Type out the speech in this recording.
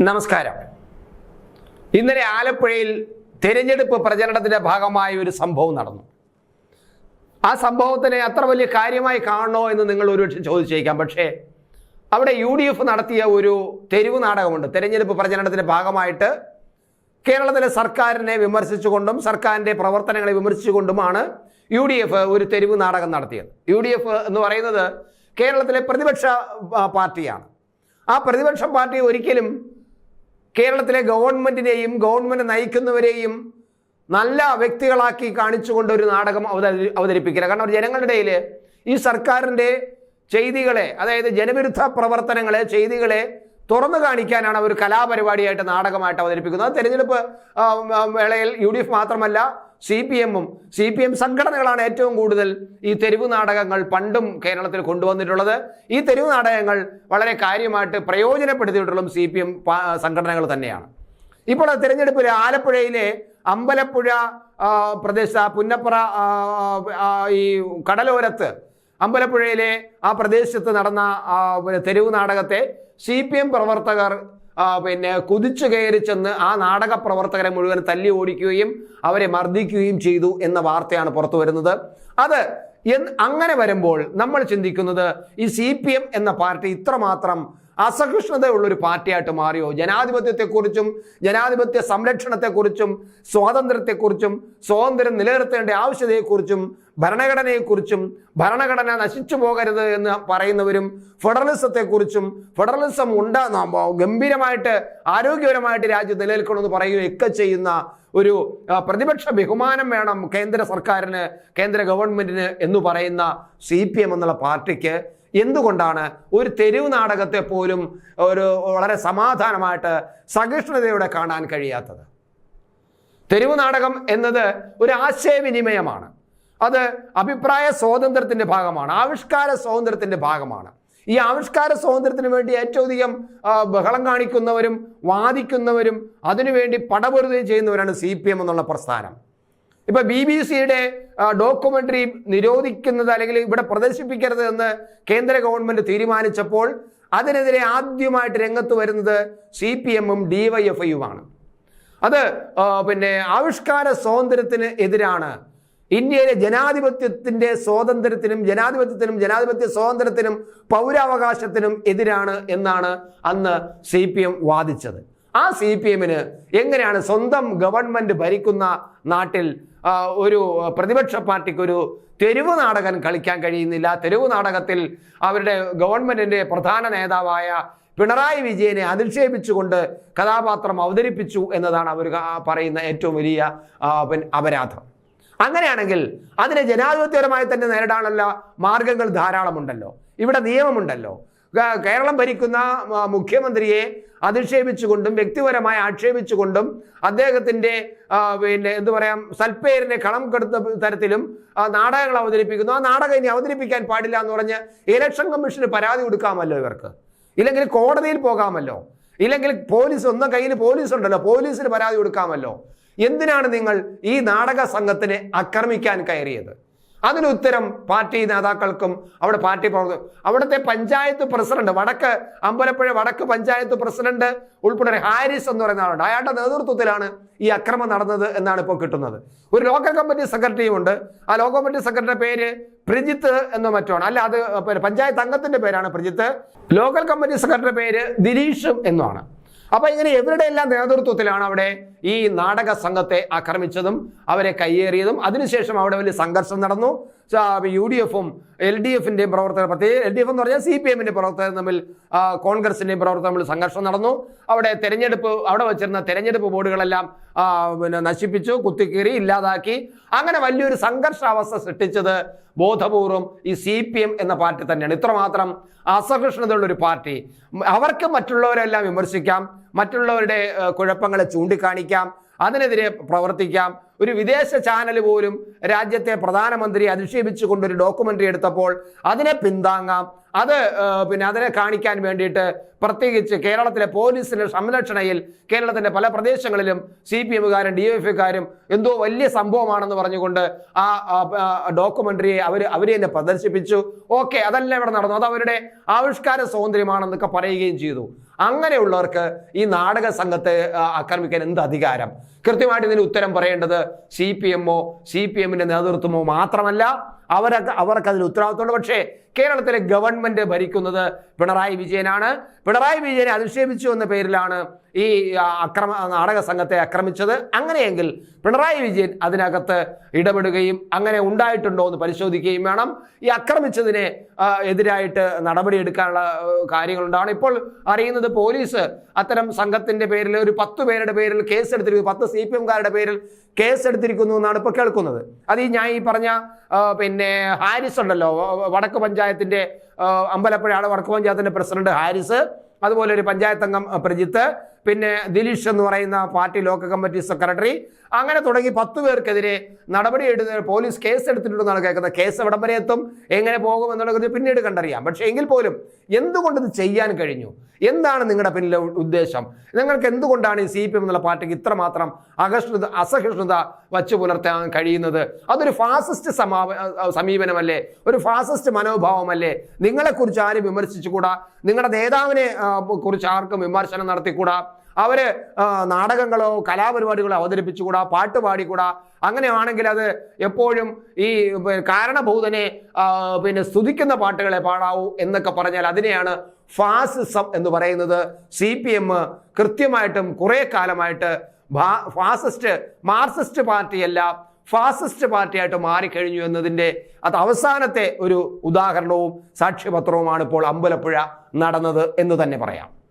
നമസ്കാരം. ഇന്നലെ ആലപ്പുഴയിൽ തിരഞ്ഞെടുപ്പ് പ്രചരണത്തിന്റെ ഭാഗമായ ഒരു സംഭവം നടന്നു. ആ സംഭവത്തിനെ അത്ര വലിയ കാര്യമായി കാണണോ എന്ന് നിങ്ങൾ ഒരുപക്ഷെ ചോദിച്ചേക്കാം. പക്ഷേ അവിടെ യു ഡി എഫ് നടത്തിയ ഒരു തെരുവ് നാടകമുണ്ട്. തെരഞ്ഞെടുപ്പ് പ്രചരണത്തിന്റെ ഭാഗമായിട്ട് കേരളത്തിലെ സർക്കാരിനെ വിമർശിച്ചുകൊണ്ടും സർക്കാരിന്റെ പ്രവർത്തനങ്ങളെ വിമർശിച്ചുകൊണ്ടുമാണ് യു ഡി എഫ് ഒരു തെരുവ് നാടകം നടത്തിയത്. യു ഡി എഫ് എന്ന് പറയുന്നത് കേരളത്തിലെ പ്രതിപക്ഷ പാർട്ടിയാണ്. ആ പ്രതിപക്ഷ പാർട്ടി ഒരിക്കലും കേരളത്തിലെ ഗവൺമെന്റിനെയും ഗവൺമെന്റ് നയിക്കുന്നവരെയും നല്ല വ്യക്തികളാക്കി കാണിച്ചുകൊണ്ട് ഒരു നാടകം അവതരി അവതരിപ്പിക്കില്ല. കാരണം ജനങ്ങളുടെ ഇടയിൽ ഈ സർക്കാരിന്റെ ചെയ്തികളെ അതായത് ജനവിരുദ്ധ പ്രവർത്തനങ്ങളെ ചെയ്തികളെ തുറന്നു കാണിക്കാനാണ് അവർ കലാപരിപാടിയായിട്ട് നാടകമായിട്ട് അവതരിപ്പിക്കുന്നത്. തെരഞ്ഞെടുപ്പ് വേളയിൽ യു ഡി എഫ് മാത്രമല്ല സി പി എമ്മും സി പി എം സംഘടനകളാണ് ഏറ്റവും കൂടുതൽ ഈ തെരുവ് നാടകങ്ങൾ പണ്ടും കേരളത്തിൽ കൊണ്ടുവന്നിട്ടുള്ളത്. ഈ തെരുവ് നാടകങ്ങൾ വളരെ കാര്യമായിട്ട് പ്രയോജനപ്പെടുത്തിയിട്ടുള്ളതും സി പി എം സംഘടനകൾ തന്നെയാണ്. ഇപ്പോൾ തിരഞ്ഞെടുപ്പിൽ ആലപ്പുഴയിലെ അമ്പലപ്പുഴ പ്രദേശ പുന്നപ്പുറ ഈ കടലോരത്ത് അമ്പലപ്പുഴയിലെ ആ പ്രദേശത്ത് നടന്ന തെരുവ് നാടകത്തെ സി പി എം പ്രവർത്തകർ പിന്നെ കുതിച്ചു കയറി ചെന്ന് ആ നാടക പ്രവർത്തകരെ മുഴുവൻ തല്ലി ഓടിക്കുകയും അവരെ മർദ്ദിക്കുകയും ചെയ്തു എന്ന വാർത്തയാണ് പുറത്തു വരുന്നത്. അത് അങ്ങനെ വരുമ്പോൾ നമ്മൾ ചിന്തിക്കുന്നത് ഈ സി പി എം എന്ന പാർട്ടി ഇത്രമാത്രം അസഹിഷ്ണുതയുള്ളൊരു പാർട്ടിയായിട്ട് മാറിയോ? ജനാധിപത്യത്തെക്കുറിച്ചും ജനാധിപത്യ സംരക്ഷണത്തെക്കുറിച്ചും സ്വാതന്ത്ര്യത്തെക്കുറിച്ചും സ്വാതന്ത്ര്യം നിലനിർത്തേണ്ട ആവശ്യതയെക്കുറിച്ചും ഭരണഘടനയെക്കുറിച്ചും ഭരണഘടന നശിച്ചു പോകരുത് എന്ന് പറയുന്നവരും ഫെഡറലിസത്തെക്കുറിച്ചും ഫെഡറലിസം ഉണ്ടാ ഗംഭീരമായിട്ട് ആരോഗ്യപരമായിട്ട് രാജ്യം നിലനിൽക്കണമെന്ന് പറയുകയൊക്കെ ചെയ്യുന്ന ഒരു പ്രതിപക്ഷ ബഹുമാനം വേണം കേന്ദ്ര സർക്കാരിന് കേന്ദ്ര ഗവൺമെന്റിന് എന്ന് പറയുന്ന സി എന്നുള്ള പാർട്ടിക്ക്. എന്തുകൊണ്ടാണ് ഒരു തെരുവ് നാടകത്തെ പോലും ഒരു വളരെ സമാധാനമായിട്ട് സഹിഷ്ണുതയോടെ കാണാൻ കഴിയാത്തത്? തെരുവ് നാടകം എന്നത് ഒരു ആശയവിനിമയമാണ്. അത് അഭിപ്രായ സ്വാതന്ത്ര്യത്തിന്റെ ഭാഗമാണ് ആവിഷ്കാര സ്വാതന്ത്ര്യത്തിന്റെ ഭാഗമാണ്. ഈ ആവിഷ്കാര സ്വാതന്ത്ര്യത്തിന് വേണ്ടി ഏറ്റവും അധികം ബഹളം കാണിക്കുന്നവരും വാദിക്കുന്നവരും അതിനുവേണ്ടി പടപൊരുതുകയും ചെയ്യുന്നവരാണ് സി പി എം എന്നുള്ള പ്രസ്ഥാനം. ഇപ്പൊ ബി ബി സിയുടെ ഡോക്യുമെന്ററി നിരോധിക്കുന്നത് അല്ലെങ്കിൽ ഇവിടെ പ്രദർശിപ്പിക്കരുത് എന്ന് കേന്ദ്ര ഗവൺമെന്റ് തീരുമാനിച്ചപ്പോൾ അതിനെതിരെ ആദ്യമായിട്ട് രംഗത്ത് വരുന്നത് സി പി എമ്മും ഡി വൈ എഫ് ഡിവൈഎഫ്ഐയുമാണ് അത് പിന്നെ ആവിഷ്കാര സ്വാതന്ത്ര്യത്തിന് എതിരാണ് ഇന്ത്യയിലെ ജനാധിപത്യത്തിന്റെ സ്വാതന്ത്ര്യത്തിനും ജനാധിപത്യത്തിനും ജനാധിപത്യ സ്വാതന്ത്ര്യത്തിനും പൗരാവകാശത്തിനും എതിരാണ് എന്നാണ് അന്ന് സി പി എം വാദിച്ചത്. ആ സി പി എമ്മിന് എങ്ങനെയാണ് സ്വന്തം ഗവൺമെന്റ് ഭരിക്കുന്ന നാട്ടിൽ ഒരു പ്രതിപക്ഷ പാർട്ടിക്ക് ഒരു തെരുവ് നാടകം കളിക്കാൻ കഴിയുന്നില്ല? തെരുവ് നാടകത്തിൽ അവരുടെ ഗവൺമെന്റിന്റെ പ്രധാന നേതാവായ പിണറായി വിജയനെ അധിക്ഷേപിച്ചുകൊണ്ട് കഥാപാത്രം അവതരിപ്പിച്ചു എന്നതാണ് അവർ പറയുന്ന ഏറ്റവും വലിയ അപരാധം. അങ്ങനെയാണെങ്കിൽ അതിനെ ജനാധിപത്യപരമായി തന്നെ നേരിടാനുള്ള മാർഗങ്ങൾ ധാരാളമുണ്ടല്ലോ. ഇവിടെ നിയമമുണ്ടല്ലോ. കേരളം ഭരിക്കുന്ന മുഖ്യമന്ത്രിയെ അധിക്ഷേപിച്ചുകൊണ്ടും വ്യക്തിപരമായി ആക്ഷേപിച്ചുകൊണ്ടും അദ്ദേഹത്തിന്റെ പിന്നെ എന്തു പറയാം സൽപ്പേരിനെ കളം കെടുത്ത തരത്തിലും നാടകങ്ങൾ അവതരിപ്പിക്കുന്നു. ആ നാടകം ഇനി അവതരിപ്പിക്കാൻ പാടില്ല എന്ന് പറഞ്ഞ് ഇലക്ഷൻ കമ്മീഷന് പരാതി കൊടുക്കാമല്ലോ ഇവർക്ക്. ഇല്ലെങ്കിൽ കോടതിയിൽ പോകാമല്ലോ. ഇല്ലെങ്കിൽ പോലീസ് ഒന്നും കയ്യിൽ പോലീസ് ഉണ്ടല്ലോ പോലീസിന് പരാതി കൊടുക്കാമല്ലോ. എന്തിനാണ് നിങ്ങൾ ഈ നാടക സംഘത്തിനെ ആക്രമിക്കാൻ കയറിയത്? അതിനുത്തരം പാർട്ടി നേതാക്കൾക്കും അവിടെ പാർട്ടി പ്രവർത്തകർ അവിടുത്തെ പഞ്ചായത്ത് പ്രസിഡന്റ് വടക്ക് അമ്പലപ്പുഴ വടക്ക് പഞ്ചായത്ത് പ്രസിഡന്റ് ഉൾപ്പെടെ ഹാരിസ് എന്ന് പറയുന്ന ആളുണ്ട്. അയാളുടെ നേതൃത്വത്തിലാണ് ഈ അക്രമം നടന്നത് എന്നാണ് ഇപ്പോൾ കിട്ടുന്നത്. ഒരു ലോക്കൽ കമ്മിറ്റി സെക്രട്ടറിയും ഉണ്ട്. ആ ലോക്കൽ കമ്മിറ്റി സെക്രട്ടറിയുടെ പേര് പ്രജിത്ത് എന്ന മറ്റാണ് അല്ല അത് പഞ്ചായത്ത് അംഗത്തിന്റെ പേരാണ് പ്രജിത്ത്. ലോക്കൽ കമ്മിറ്റി സെക്രട്ടറിയുടെ പേര് ദിലീഷും എന്നുമാണ്. അപ്പൊ ഇങ്ങനെ ഇവരുടെ എല്ലാം നേതൃത്വത്തിലാണ് അവിടെ ഈ നാടക സംഘത്തെ ആക്രമിച്ചതും അവരെ കയ്യേറിയതും. അതിനുശേഷം അവിടെ വലിയ സംഘർഷം നടന്നു. യു ഡി എഫും എൽ ഡി എഫിന്റെയും പ്രവർത്തകർ പ്രത്യേകിച്ച് എൽ ഡി എഫ് എന്ന് പറഞ്ഞാൽ സി പി എമ്മിന്റെ പ്രവർത്തകർ തമ്മിൽ കോൺഗ്രസിന്റെയും പ്രവർത്തകർ തമ്മിൽ സംഘർഷം നടന്നു. അവിടെ തെരഞ്ഞെടുപ്പ് അവിടെ വെച്ചിരുന്ന തെരഞ്ഞെടുപ്പ് ബോർഡുകളെല്ലാം പിന്നെ നശിപ്പിച്ചു കുത്തിക്കീറി ഇല്ലാതാക്കി. അങ്ങനെ വലിയൊരു സംഘർഷാവസ്ഥ സൃഷ്ടിച്ചത് ബോധപൂർവം ഈ സി പി എം എന്ന പാർട്ടി തന്നെയാണ്. ഇത്രമാത്രം അസഹിഷ്ണുതയുള്ള ഒരു പാർട്ടി. അവർക്ക് മറ്റുള്ളവരെല്ലാം വിമർശിക്കാം. മറ്റുള്ളവരുടെ കുഴപ്പങ്ങളെ ചൂണ്ടിക്കാണിക്കാം. അതിനെതിരെ പ്രവർത്തിക്കാം. ഒരു വിദേശ ചാനൽ പോലും രാജ്യത്തെ പ്രധാനമന്ത്രി അധിക്ഷേപിച്ചുകൊണ്ട് ഒരു ഡോക്യുമെന്ററി എടുത്തപ്പോൾ അതിനെ പിന്താങ്ങാം. അത് പിന്നെ അതിനെ കാണിക്കാൻ വേണ്ടിയിട്ട് പ്രത്യേകിച്ച് കേരളത്തിലെ പോലീസിന്റെ സംരക്ഷണയിൽ കേരളത്തിന്റെ പല പ്രദേശങ്ങളിലും സി പി എമ്മുകാരും ഡി എഫ് എക്കാരും എന്തോ വലിയ സംഭവമാണെന്ന് പറഞ്ഞുകൊണ്ട് ആ ഡോക്യുമെന്ററിയെ അവർ അവരെ തന്നെ പ്രദർശിപ്പിച്ചു. ഓക്കെ അതെല്ലാം ഇവിടെ നടന്നു. അത് അവരുടെ ആവിഷ്കാര സ്വാതന്ത്ര്യമാണെന്നൊക്കെ പറയുകയും ചെയ്തു. അങ്ങനെയുള്ളവർക്ക് ഈ നാടക സംഘത്തെ ആക്രമിക്കാൻ എന്ത് അധികാരം? കൃത്യമായിട്ട് ഇതിന് ഉത്തരം പറയേണ്ടത് സി പി എമ്മോ സി പി എമ്മിന്റെ നേതൃത്വമോ മാത്രമല്ല അവരൊക്കെ അവർക്ക് അതിൽ ഉത്തരവാദിത്തമുണ്ട് പക്ഷേ കേരളത്തിലെ ഗവൺമെന്റ് ഭരിക്കുന്നത് പിണറായി വിജയനാണ്. പിണറായി വിജയനെ അധിക്ഷേപിച്ചു എന്ന പേരിലാണ് ഈ അക്രമ നാടക സംഘത്തെ ആക്രമിച്ചത്. അങ്ങനെയെങ്കിൽ പിണറായി വിജയൻ അതിനകത്ത് ഇടപെടുകയും അങ്ങനെ ഉണ്ടായിട്ടുണ്ടോ എന്ന് പരിശോധിക്കുകയും വേണം. ഈ ആക്രമിച്ചതിനെ എതിരായിട്ട് നടപടിയെടുക്കാനുള്ള കാര്യങ്ങളുണ്ടാണ് ഇപ്പോൾ അറിയുന്നത് പോലീസ് അത്തരം സംഘത്തിന്റെ പേരിൽ ഒരു പത്ത് പേരുടെ പേരിൽ കേസ് എടുത്തിരിക്കുന്നു പത്ത് സി പി എംകാരുടെ പേരിൽ കേസ് എടുത്തിരിക്കുന്നു എന്നാണ് ഇപ്പോൾ കേൾക്കുന്നത്. അത് ഞാൻ ഈ പറഞ്ഞ പിന്നെ ഹാരിസ് ഉണ്ടല്ലോ വടക്ക് പഞ്ചായത്തിന്റെ ആ, അമ്പലപ്പുഴയാണ് വടക്ക് പഞ്ചായത്തിന്റെ പ്രസിഡന്റ് ഹാരിസ്. അതുപോലെ ഒരു പഞ്ചായത്ത് അംഗം പ്രജിത്ത്. പിന്നെ ദിലീഷ് എന്ന് പറയുന്ന പാർട്ടി ലോക്കൽ കമ്മിറ്റി സെക്രട്ടറി. അങ്ങനെ തുടങ്ങി പത്ത് പേർക്കെതിരെ നടപടി എടുത്ത് പോലീസ് കേസ് എടുത്തിട്ടുണ്ടെന്നാണ് കേൾക്കുന്നത്. കേസ് എവിടം വരെ എത്തും? എങ്ങനെ പോകും എന്നുള്ള പിന്നീട് കണ്ടറിയാം. പക്ഷേ എങ്കിൽ പോലും എന്തുകൊണ്ട് ഇത് ചെയ്യാൻ കഴിഞ്ഞു? എന്താണ് നിങ്ങളുടെ പിന്നിലെ ഉദ്ദേശം? നിങ്ങൾക്ക് എന്തുകൊണ്ടാണ് ഈ സി പി എം എന്നുള്ള പാർട്ടിക്ക് ഇത്രമാത്രം അകഷ്ണുത അസഹിഷ്ണുത വച്ചു പുലർത്താൻ കഴിയുന്നത്? അതൊരു ഫാസിസ്റ്റ് സമാ സമീപനമല്ലേ? ഒരു ഫാസിസ്റ്റ് മനോഭാവമല്ലേ? നിങ്ങളെക്കുറിച്ച് ആരും വിമർശിച്ചുകൂടാ? നിങ്ങളുടെ നേതാവിനെ കുറിച്ച് ആർക്കും വിമർശനം നടത്തിക്കൂടാ? അവർ ആ, നാടകങ്ങളോ കലാപരിപാടികളോ അവതരിപ്പിച്ചുകൂടാ പാട്ട് പാടിക്കൂടാ. അങ്ങനെയാണെങ്കിൽ അത് എപ്പോഴും ഈ കാരണഭൂതനെ പിന്നെ സ്തുതിക്കുന്ന പാട്ടുകളെ പാടാവൂ എന്നൊക്കെ പറഞ്ഞാൽ അതിനെയാണ് ഫാസിസം എന്ന് പറയുന്നത്. സി പി എം കൃത്യമായിട്ടും കുറേ കാലമായിട്ട് ഫാസിസ്റ്റ് മാർസിസ്റ്റ് പാർട്ടിയല്ല ഫാസിസ്റ്റ് പാർട്ടിയായിട്ട് മാറിക്കഴിഞ്ഞു എന്നതിന്റെ അത് അവസാനത്തെ ഒരു ഉദാഹരണവും സാക്ഷ്യപത്രവുമാണ് ഇപ്പോൾ അമ്പലപ്പുഴ നടന്നത് എന്ന് തന്നെ പറയാം.